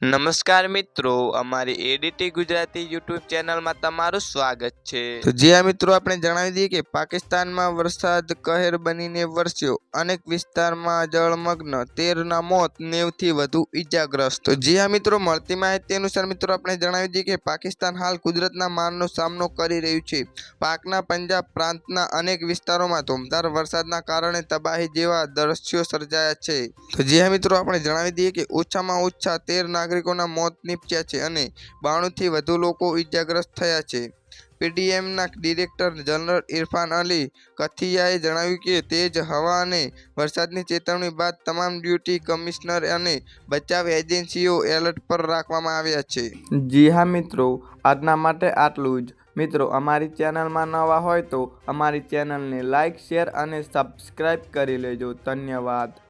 નમસ્કાર મિત્રો, અમારી એડીટી ગુજરાતી યુટ્યુબ ચેનલમાં તમારું સ્વાગત છે. તો જે આ મિત્રો આપણે જણાવી દઈએ કે પાકિસ્તાનમાં વરસાદ કહેર બનીને વરસ્યો. અનેક વિસ્તારમાં જળમગ્ન, તેરના મોત નેવથી વધુ ઈજાગ્રસ્ત. જે આ મિત્રો મળતી માહિતી અનુસાર મિત્રો આપણે જણાવી દઈએ કે પાકિસ્તાન હાલ કુદરતના મારનો સામનો કરી રહ્યું છે. પાકના પંજાબ પ્રાંતના અનેક વિસ્તારોમાં ધોમધાર વરસાદના કારણે તબાહી જેવા દ્રશ્યો સર્જાયા છે. તો જે મિત્રો આપણે જણાવી દઈએ કે ઓછામાં ઓછા તેર નાગરિકોના મોત નીપજ્યા છે અને બાણુંથી વધુ લોકો ઇજાગ્રસ્ત થયા છે. પીડીએમના ડિરેક્ટર જનરલ ઇરફાન અલી કથિયાએ જણાવ્યું કે, તેજ હવા અને વરસાદની ચેતવણી બાદ તમામ ડ્યુટી કમિશનર અને બચાવ એજન્સીઓ એલર્ટ પર રાખવામાં આવ્યા છે. જી હા મિત્રો, આજના માટે આટલું જ. મિત્રો, અમારી ચેનલમાં નવા હોય તો અમારી ચેનલને લાઇક શેર અને સબસ્ક્રાઈબ કરી લેજો. ધન્યવાદ.